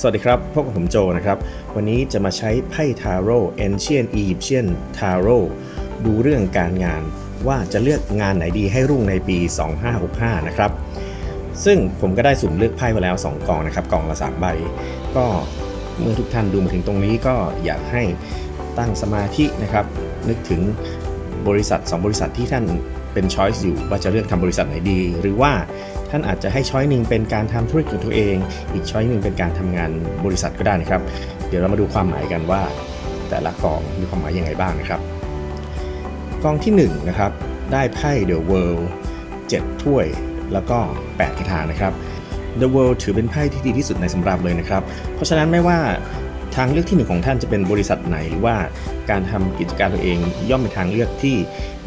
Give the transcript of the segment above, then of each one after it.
สวัสดีครับ พบกับผมโจนะครับ วันนี้จะมาใช้ไพ่ทาโร่ Ancient Egyptian Tarot ดูเรื่องการงานว่าจะเลือกงานไหนดีให้รุ่งในปี 2565 นะครับ ซึ่งผมก็ได้สุ่มเลือกไพ่มาแล้ว 2กล่องนะครับ กล่องละ3ใบ ก็เมื่อทุกท่านดูมาถึงตรงนี้ก็อยากให้ตั้งสมาธินะครับ นึกถึงบริษัท 2 บริษัทที่ท่าน เป็นช้อยส์อยู่ว่าจะเลือกทำบริษัทไหนดี หรือว่าท่านอาจจะให้ช้อยหนึ่งเป็นการทำธุรกิจของตัวเอง อีกช้อยหนึ่งเป็นการทำงานบริษัทก็ได้นะครับ เดี๋ยวเรามาดูความหมายกันว่า แต่ละกองมีความหมายยังไงบ้างนะครับ กองที่1นะครับได้ไพ่ The World 7 ถ้วย แล้วก็ 8 คาถานะครับ The World ถือเป็นไพ่ที่ดีที่สุดในสำรับเลยนะครับ เพราะฉะนั้นไม่ว่า ทางเลือกที่หนึ่งของท่านจะเป็นบริษัทไหนหรือว่าการทำกิจการตัวเองย่อมเป็นทางเลือกที่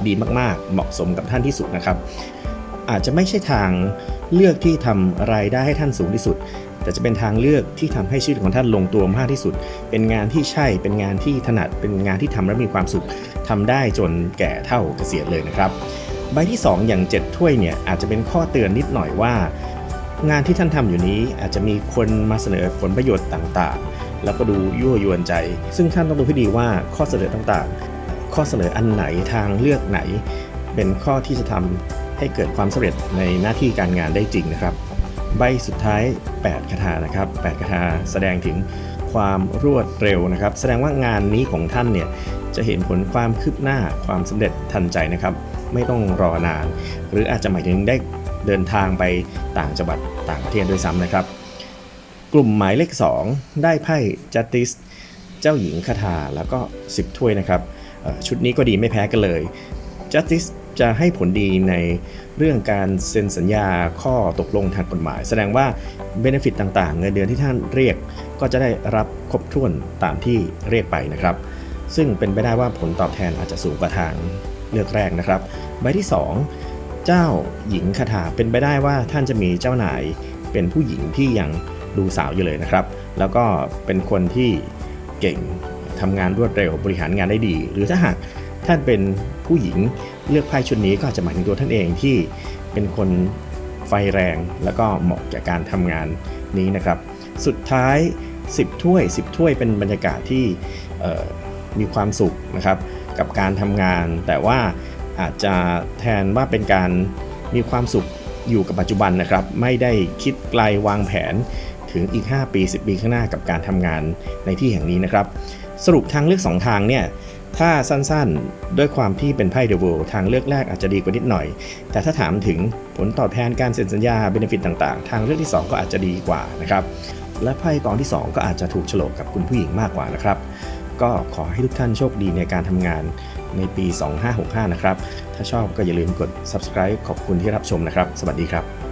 ดีมากๆ เหมาะสมกับท่านที่สุดนะครับ อาจจะไม่ใช่ทางเลือกที่ทำรายได้ให้ท่านสูงที่สุด แต่จะเป็นทางเลือกที่ทำให้ชีวิตของท่านลงตัวมากที่สุด เป็นงานที่ใช่เป็นงานที่ถนัดเป็นงานที่ทำแล้วมีความสุขทำได้จนแก่เท่าเกษียณเลยนะครับใบที่ 2 อย่าง 7 ถ้วยเนี่ยอาจจะเป็นข้อเตือนนิดหน่อยว่า งานที่ท่านทำอยู่นี้อาจจะมีคนมาเสนอผลประโยชน์ต่างๆ แล้วก็ดูยั่วยวนใจ ซึ่งท่านต้องดูให้ดีว่าข้อเสนอต่างๆ ข้อเสนออันไหนทางเลือกไหน เป็นข้อที่จะทำให้เกิดความสำเร็จในหน้าที่การงานได้จริงนะครับ ใบสุดท้าย 8 คาถานะครับ 8 คาถาแสดงถึงความรวดเร็วนะครับ แสดงว่างานนี้ของท่านเนี่ยจะเห็นผลความคืบหน้าความสำเร็จทันใจนะครับ ไม่ต้องรอนาน หรืออาจจะหมายถึงได้เดินทางไปต่างจังหวัดต่างประเทศด้วยซ้ำนะครับ กลุ่มหมายเลข 2 ได้ไพ่จัตติสเจ้าหญิงคาถาแล้วก็ 10 ถ้วยนะครับชุดนี้ก็ดีไม่แพ้กันเลย Justice จะให้ผลดีในเรื่องการเซ็นสัญญาข้อตกลงทางกฎหมาย แสดงว่า Benefit ต่างๆ เงินเดือนที่ท่านเรียกก็จะได้รับครบถ้วนตามที่เรียกไปนะครับ ซึ่งเป็นไปได้ว่าผลตอบแทนอาจจะสูงกว่าทางเลือกแรกนะครับใบที่ 2 เจ้าหญิงคาถาเป็นไปได้ว่าท่านจะมีเจ้านายเป็นผู้หญิงที่ยัง ดูสาวอยู่เลยนะครับ แล้วก็เป็นคนที่เก่งทำงานรวดเร็วบริหารงานได้ดี หรือถ้าหากท่านเป็นผู้หญิงเลือกไพ่ชุดนี้ก็อาจจะหมายถึงตัวท่านเองที่เป็นคนไฟแรง แล้วก็เหมาะแก่การทำงานนี้นะครับ สุดท้าย 10 ถ้วย 10 ถ้วยเป็นบรรยากาศที่มีความสุขนะครับ กับการทำงาน แต่ว่าอาจจะแทนว่าเป็นการมีความสุขอยู่กับปัจจุบันนะครับ ไม่ได้คิดไกลวางแผน ถึงอีก 5 ปี 10 ปีข้างหน้ากับการทำงานในที่แห่งนี้นะครับ สรุปทางเลือก 2 ทางเนี่ยถ้าสั้นๆ ด้วยความที่เป็นไพ่เดอะเวิลด์ทางเลือกแรกอาจจะดีกว่านิดหน่อย แต่ถ้าถามถึงผลตอบแทนการเซ็นสัญญาเบนฟิตต่างๆ ทางเลือกที่ 2 ก็อาจจะดีกว่านะครับ และไพ่กองที่ 2 ก็อาจจะถูกโฉลกกับคุณผู้หญิงมากกว่านะครับ ก็ขอให้ทุกท่านโชคดีในการทำงานในปี 2565 นะครับ ถ้าชอบก็อย่าลืมกด subscribe ขอบคุณที่รับชมนะครับ สวัสดีครับ